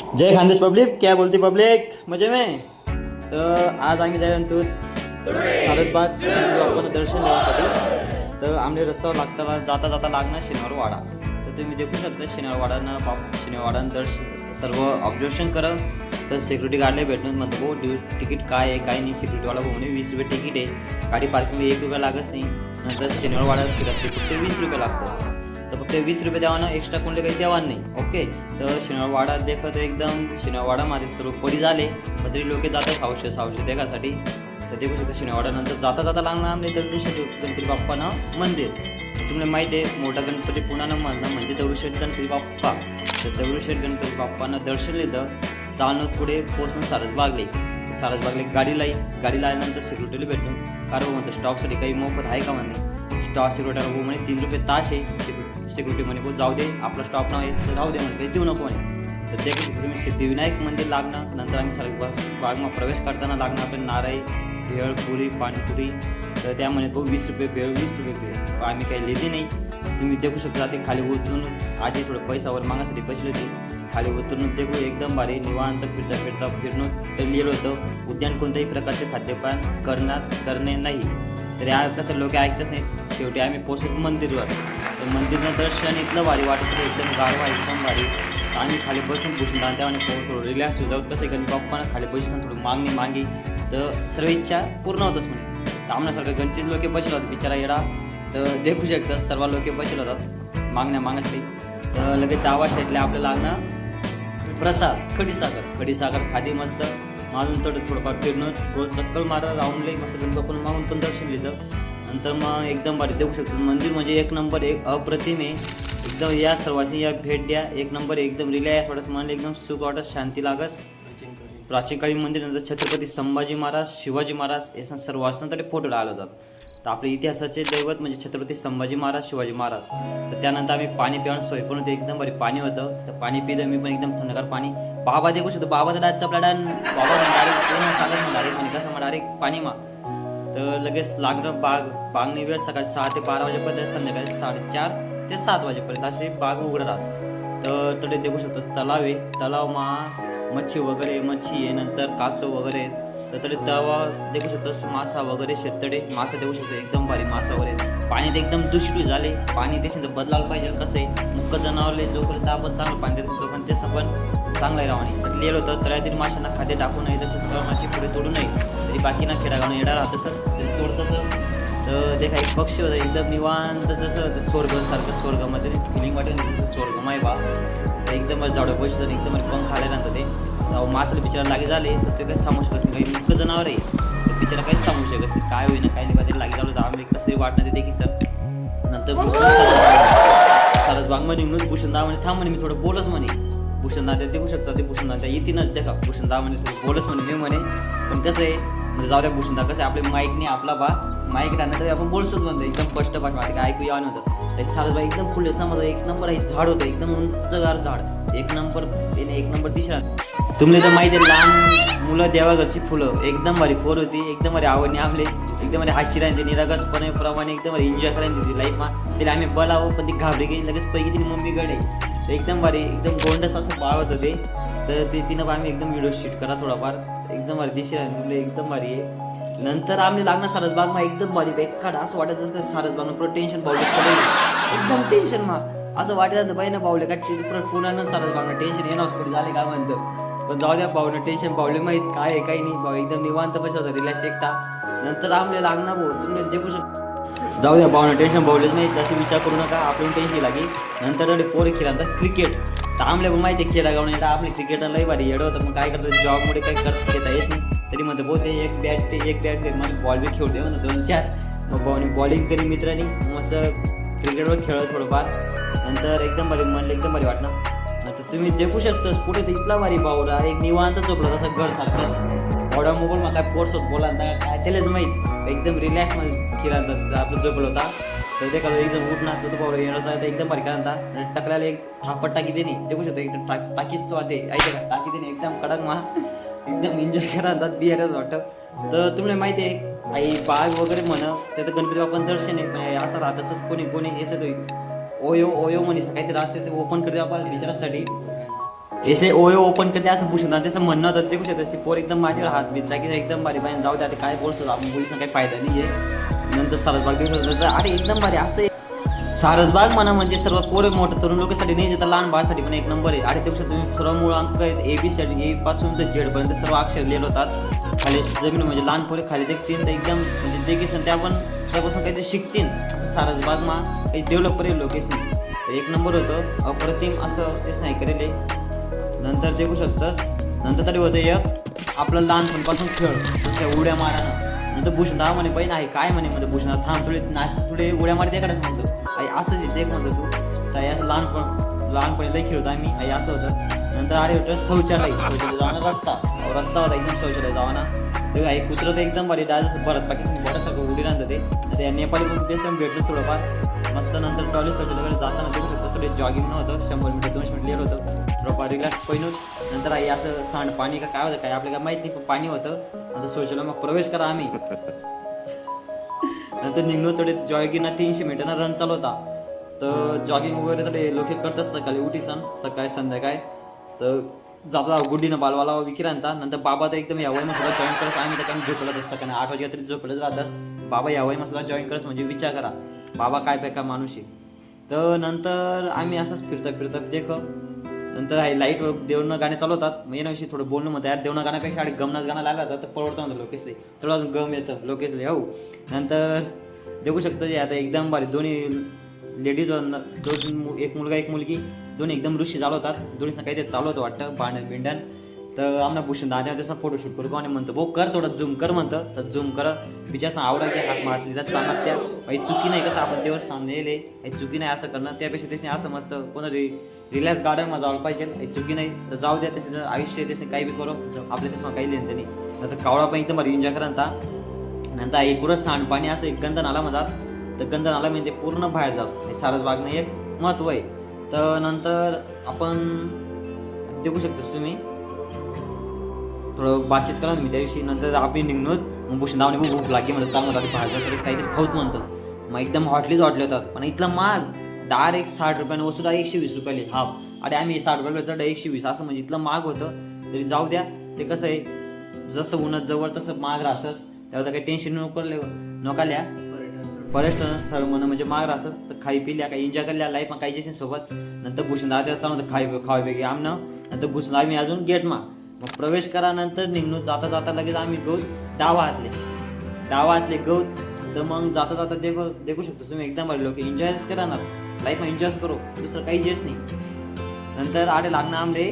जय Khandesh public क्या बोलती public? मजे में? तर आज आम्ही जायला सारसबाग आपण दर्शन घेण्यासाठी तर आमले रस्त्यावर लागताना जाता जाता लागणार शनिवार वाडा तर तुम्ही देखू शकता शनिवार वाडानं बाप शनिवार वाडानं दर्शन सर्व ऑब्झर्वेशन करा. तर सिक्युरिटी गार्डला भेटून म्हणतो भाऊ ड्यू तिकीट काय आहे काय नाही सिक्युरिटीवाला भाऊ म्हणे वीस रुपये तिकीट आहे गाडी पार्किंगला एक रुपया लागत नाही. नंतर शनिवार वाडा फिरत ते वीस रुपये लागतंच तर फक्त वीस रुपये द्यावा ना एक्स्ट्रा कोणले काही द्यावा नाही. ओके तर शिनावाडा देखत एकदम शनिवार माझे सर्व पडी झाले. मग तरी लोक जातात सावशे सावशे देखासाठी तर देखू शकतो शनिवार नंतर जाता जाता लागणार आमले दगडूशेठ गणपती बाप्पानं मंदिर. तर तुम्हाला माहिती आहे मोठा गणपती पुण्यानं म्हणणं म्हणजे दगडूशेठ गणपती बाप्पा. तर दगडूशेठ गणपती बाप्पांना दर्शन लिहिलं जाणं पुढे पोहोचून सारस बागले. सारस बागले गाडी लाई गाडी लायल्यानंतर सिक्युरिटीला भेटून कारण म्हणतो स्टॉपसाठी काही मोफत आहे का म्हणे? स्टॉप सिक्युरिटीला म्हणे तीन रुपये तास आहे. सिक्युरिटी सिक्युरिटी म्हणे बो जाऊ दे आपला स्टॉप नाव आहे तर राहू दे म्हणे काही देऊ नको म्हणे. तर ते तुम्ही सिद्धिविनायक मंदिर लागणार नंतर आम्ही सरस बागमा प्रवेश करताना लागणार आपले नारळी भेळ पुरी पाणीपुरी. तर त्यामध्ये भाऊ वीस रुपये भेळ वीस रुपये भेळ. आम्ही काही लिहिली नाही. तुम्ही देखू शकता ते खाली उतरून आधी थोडं पैसावर मागासाठी बसले होते. खाली उतरून देखू एकदम भारी निवांत फिरता फिरता फिरणं तर लिहिलं होतं उद्यान कोणत्याही प्रकारचे खाद्यपान करणार करणे नाही. तर या कसं लोक ऐकतच नाही शेवटी आम्ही पोचलो मंदिरवर. तर मंदिरनं दर्शन इथलं भारी वाटत होतं एकदम गारवा एकदम भारी. आम्ही खाली बसून पुसून त्याने थोडं रिलॅक्स जाऊ. कसं आहे गणपती बाप्पानं खाली बसून थोडं मागणी मागी. तर सर्व इच्छा पूर्ण होतच म्हणे. तर आमण्यासारखं गणचित लोक बसले होते बिचारा येडा. तर देखू शकतात सर्व लोक बसले होतात मागण्या मागतली तर लगेच डावा शेटले आपल्याला लागणं प्रसाद खडीसागर खडीसागर खादी मस्त. मागून थोडं थोडंफार फिरणं गोल चक्कल मारा राऊंडले मस्त गणपती मागून पण दर्शन लिहिलं नंतर मग एकदम भारी देऊ शकतो. मंदिर म्हणजे एक नंबर एक अप्रतिम आहे. एकदम या सर्वांची या भेट द्या. एक नंबर एकदम रिलॅक्स वाटस मला एकदम सुख वाटस शांती लागस प्राचीन काळी मंदिर नंतर छत्रपती संभाजी महाराज शिवाजी महाराज या सर्व तरी फोटो आले होतात तर आपल्या इतिहासाचे दैवत म्हणजे छत्रपती संभाजी महाराज शिवाजी महाराज. तर त्यानंतर आम्ही पाणी पिऊन सोय पण होते एकदम बरी पाणी होतं. तर पाणी पिलं मी पण एकदम थंडगार पाणी. बाबा देखू शकतो बाबाचा डायरेक्ट आपल्या डान बाबा डायरेक्ट डायरेक्ट म्हणजे कसं मग डायरेक्ट पाणी मा. तर लगेच लागणं बाग बागणी वेळ सकाळी सहा ते बारा वाजेपर्यंत संध्याकाळी साडेचार ते सात वाजेपर्यंत असे बाग उघडं तर तडे देखू शकतोस तलाव आहे तलाव मा मच्छी वगैरे मच्छी आहे नंतर कासव वगैरे. तर तडे तवा देखू शकतो मासा वगैरे शेततडे मासा देऊ शकतो एकदम भारी मासा वगैरे. पाणी ते एकदम दूषित झाले. पाणी ते बदलायला पाहिजे कसं आहे मुक्क जनावरले जोपर्यंत आपण चांगलं पाणी देतो पण ते पण चांगलं आहे राहणे. तर लिहिलं होतं तळ्यातील माशांना खाद्य टाकू नये तसंच कर्माची पुढे तोडू नये. तरी बाकीना खेळा येणार. तसंच तोड तसंच तर ते काही पक्षी होतं एकदम निवांत जसं स्वर्ग सारखं स्वर्गामध्ये फिलिंग वाटेल ना तसं स्वर्गमय बा. तर एकदम झाडं पैसे एकदम पंख आले नंतर ते. तेव्हा बिचारा लागे झाले तर ते काही सांगू शकत नाही. काही मुक्त जनावर आहे तर बिचारा काही सांगू शकत नाही. काय होईना काय नाही पाहिजे लागे झालं तर आम्ही कसं वाटणार ते की सर. नंतर सरस म्हणून कुशल दा म्हणे थांब म्हणे मी थोडं बोलच म्हणे. भूषणदाच्या देऊ शकता ते भूषणदाच्या येतीनच देखा. भूषणदा म्हणे तू बोलच म्हणे मी म्हणे. पण कसं आहे म्हणजे जाऊ द्या भूषणदा कसं आहे आपले माईक आपला बा. माईक राहणार तरी आपण बोलतोच म्हणतो एकदम स्पष्ट भाषा काय ऐकू यावं नव्हतं ते सारसबाई एकदम फुल ना माझं एक नंबर आहे झाड होतं एकदम उंचगार झाड. एक नंबर त्याने एक नंबर दिसला. तुम्हाला तर माहिती आहे लहान मुलं देवाघरची फुलं. एकदम भारी फोर होती एकदम भारी आवडणे आपले. एकदम भारी हाशी राहते निरागसपणे प्रमाणे एकदम भारी एन्जॉय करायला तिथे लाईफमा तिला आम्ही बलावं पण ती घाबरी गेली लगेच पैकी तिने मम्मीकडे तर एकदम भारी एकदम गोंडस असं पाळत होते तर ते तिनं आम्ही एकदम व्हिडिओ शूट करा थोडाफार. एकदम भारी दिशे तुला एकदम भारी आहे. नंतर आम्ही लागणार सारसबागमा एकदम भारी बेकार असं वाटत असं सारसबागनं पुढं टेन्शन पावलं एकदम टेन्शन मा असं वाटत होतं बाई ना पावले का पुढं पुन्हा सारसबागनं टेन्शन येणार पुढे झाले का म्हणतं. पण जाऊ द्या भाऊनं टेन्शन पावले माहीत काय आहे काही नाही. भाऊ एकदम निवांत पैसा होता रिलॅक्स एकटा. नंतर आमले लागणार भाऊ तुम्ही देखू शकता. जाऊ द्या भावना टेन्शन भावलेच नाही. तसं विचार करू नका. आपण टेन्शन लागे. नंतर थोडे पोरे खेळतात क्रिकेट तर आमल्या पण माहिती आहे खेळा गावून येतात आपले क्रिकेटर लई भारी येडं होतं. मग काय करतात? जॉबमुळे काही करत घेता येत नाही. तरी म्हणतं बो हो, ते एक बॅट ते एक बॅट ते मग बॉल बी खेळते म्हणतो दोन चार. मग भाऊने बॉलिंग करी मित्रांनी. मस्त क्रिकेटवर खेळलं थोडंफार. नंतर एकदम भारी म्हणलं एकदम भारी वाटणार नंतर तुम्ही देखू शकतास. पुढे तर इतला भारी बावरा एक निवांत झोपला तसं घर सारखंच एवढा मोबाईल मग काय पोर्स होत बोला काय त्यालाच माहीत. एकदम रिलॅक्समध्ये खेळा आपलं झोपलं होता तर ते का एकदम उठणार तर तो येणार तर एकदम भारी आणि टकल्याला एक थापट टाकी देणे. देखू शकतो एकदम टाक टाकीच तो आते ऐकते का टाकी देणे. एकदम कडक मा एकदम एन्जॉय करतात बिहारच वाटतं. तर तुम्हाला माहिती आहे आई बाग वगैरे म्हण त्याचं गणपती बाप्पा दर्शन आहे. पण असं राहत असंच कोणी कोणी येत ओयो ओयो म्हणे काहीतरी असते ते ओपन करते आपण विचारासाठी. एसे ओए ओपन करते असं भूषण त्याचं म्हणणं होतं देखू शकतो असते पोर एकदम माटीवर हात बितला की एकदम भारी पाहिजे जाऊ द्या काय बोलतो आपण बोलून काही फायदा नाही आहे नंतर सारसबाग अरे एकदम भारी असं सारसबाग म्हणा म्हणजे सर्व पोर मोठं तरुण लोकांसाठी नाही तर लहान बाळासाठी पण एक नंबर आहे. आणि देखू तुम्ही सर्व मूळ अंक आहेत ए बी सी ए पासून तर झेड पर्यंत सर्व अक्षर लिहिले होतात. खाली जमीन म्हणजे लहान पोरे खाली देखतील तर एकदम म्हणजे देखील त्या पण त्यापासून काहीतरी शिकतील असं सारसबाग मा काही डेव्हलप करेल लोकेशन. एक नंबर होतं. अप्रतिम असं ते नाही करेल आहे. नंतर देखू शकतस. नंतर तरी होतं एक आपलं लहानपणापासून खेळ जसं उड्या मारानं नंतर भूषणा म्हणे पाहिजे आहे काय म्हणे म्हणतो भूषणा थांब थोडे नाच थोडे उड्या मारते एखाद्याच म्हणतो. आई असंच आहे ते म्हणतो तू. तर असं लहानपण लहानपणी लई खेळतो आम्ही. आई असं होतं. नंतर अरे होतं शौचालय. शौचालय जाणं रस्ता. रस्ता होता एकदम शौचालय जावाना. ते आई कुत्रं तर एकदम भारी परत पाकिस्तान बरं सगळं उडी राहतं ते नंतर नेपाळी पण ते सम भेटलं थोडंफार. मस्त नंतर टॉयलेट शौचालयाकडे जाताना देऊ शकतो. थोडे जॉगिंग नव्हतं शंभर मीटर दोनशे मिनिट रिलॅक्स पहिनून नंतर आई असं सांड पाणी का काय होतं काय आपल्याला काय माहीत नाही पण पाणी होतं. नंतर शौचालय मग प्रवेश करा आम्ही. नंतर निघलो थोडे जॉगिंगना तीनशे मीटरना रन चालू होता. तर जॉगिंग वगैरे थोडे लोक करतात सकाळी उठी सण सकाळी संध्याकाळी. तर जाता गुड्डीनं बालवाला विक्रांता नंतर बाबा तर एकदम या वयमा सुद्धा जॉईन करत आम्ही तर झोपलं तर सकाळी आठ वाजे तरी झोपलं राहतास बाबा या वयमा सुद्धा जॉईन करत म्हणजे विचार करा. बाबा काय पेका माणूस आहे. तर नंतर आम्ही असंच फिरता फिरता देख नंतर आहे लाइट देवनं गाणे चालवतात होतात. मग याविषयी थोडं बोलणं म्हणतात. यार देवना गाण्यापेक्षा आणि गमनाच गाणं लागला होता तर परवडतं म्हणतो लोकेशले. थोडं अजून गम येतं लोकेशले हो. नंतर देऊ शकतं जे आता एकदम भारी दोन्ही लेडीज दोन मु- एक मुलगा एक मुलगी दोन्ही एकदम ऋषी चालवतात दोन्ही काहीतरी चालवतं वाटतं भांडण बिंडण तर आम्हाला भूषण दादा त्याचा फोटोशूट करू आणि म्हणतो भाऊ कर थोडं झूम कर म्हणतं. तर झूम कर. बिचार आवडा की हात मारली तर चालत त्या. काही चुकी नाही कसं आपण देवस्थान सांगलेले काही चुकी नाही असं करणं. त्यापेक्षा त्याने असं मस्त कोणा रिलॅक्स गार्डन जावं पाहिजे. काही चुकी नाही. तर जाऊ द्या तसे जर आयुष्य तसे काही बी करू. आपल्या त्याचं काही लेन त्यांनी नंतर कावळा पण एकदम एन्जॉय करता. नंतर एक पुरं सांडपाणी असं एक गंध नाला मजास तर गंध नाला म्हणजे पूर्ण बाहेर जास. हे सारस बागनं एक महत्त्व आहे. तर नंतर आपण देखू शकतोस तुम्ही. थोडं बातचीत करा ना मी त्या दिवशी. नंतर आम्ही निघणोत. मग भूषण दावणे खूप भूक लागली म्हणतात. चांगलं आधी भाजलं तरी काहीतरी खाऊत म्हणतो मग एकदम हॉटलीच हॉटले होतात. पण इथला माग डायरेक्ट साठ रुपयाने वस्तू एकशे वीस रुपयाला हाफ अरे आम्ही साठ रुपयाला तर एकशे वीस. असं म्हणजे इथलं माग होतं. तरी जाऊ द्या. ते कसं आहे? जसं उन्हात जवळ तसं माग राहसंच त्यावर काही टेन्शन नको नकाल्या पर्यटन स्थळ म्हणून म्हणजे माग राहसंच तर खाई पिल्या काही एन्जॉय करल्या लाईफ मग काही जेसन सोबत. नंतर घुसून दादा चालू खाई खावे वेगळे आमनं नंतर घुसून आम्ही अजून गेट मा मग प्रवेश करानंतर निघणं जाता जाता लगेच आम्ही गौत डावा हातले. डावा हातले गौत तर मग जाता जाता देखू देखू शकतो तुम्ही. एकदम म्हणलो लोक. एन्जॉयच करा ना. लाईफ एन्जॉयच करू. दुसरं काही जेच नाही. नंतर आडे लागणं आमले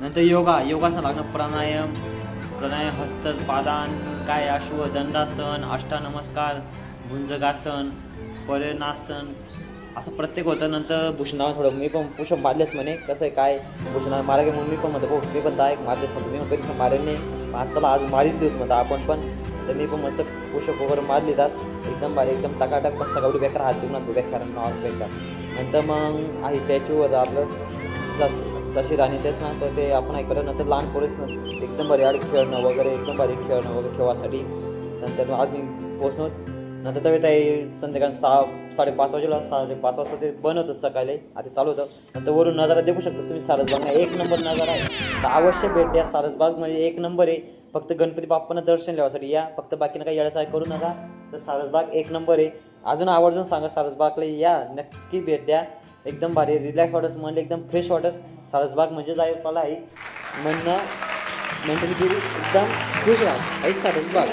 नंतर योगा योगासन लागणं प्राणायाम. प्राणायाम हस्त पादान काय अश्व दंडासन अष्टानमस्कार भुंजगासन पर्यनासन. असं प्रत्येक होतं. नंतर भूषणावर थोडं मी पण पुषप मारलेस म्हणे. कसं आहे काय? भूषणा मारा म्हणून मी पण म्हणतो हो मी पण दहा एक मारलेस म्हणतो. मी पण कधीच मारेल नाही. आज चला आज मारीच देऊ म्हणतो आपण पण. तर मी पण मस्त पुषप वगैरे मारली जात एकदम भारी एकदम टकाटक पण सगळं बेकार हात देऊन तू बेकार नॉर्मल बेकार नंतर मग आहे त्याची होतं आपलं जस जशी राणी तेच ना तर ते आपण ऐकलं. नंतर लहान पोरेस ना एकदम भारी. आड खेळणं वगैरे एकदम भारी खेळणं वगैरे खेळासाठी. नंतर आज मी पोचलो नंतर तवे ते संध्याकाळी सहा साडेपाच वाजेला साडेपाच वाजता ते बंद होतं सकाळी. आधी चालू होतं. नंतर वरून नजारा देखू शकतो. तुम्ही सारसबाग एक नंबर नजारा आहे. तर अवश्य भेट द्या. सारसबाग म्हणजे एक नंबर आहे. फक्त गणपती बाप्पांना दर्शन घ्यावासाठी या. फक्त बाकीनं काही येण्यासाठी करू नका. तर सारसबाग एक नंबर आहे. अजून आवर्जून सांगा सारसबागला या. नक्की भेट द्या. एकदम भारी. रिलॅक्स वाटस मन एकदम फ्रेश वाटस. सारसबाग म्हणजे जाय मला आहे. म्हणणं मेंटली एकदम खुश राहा. सारसबाग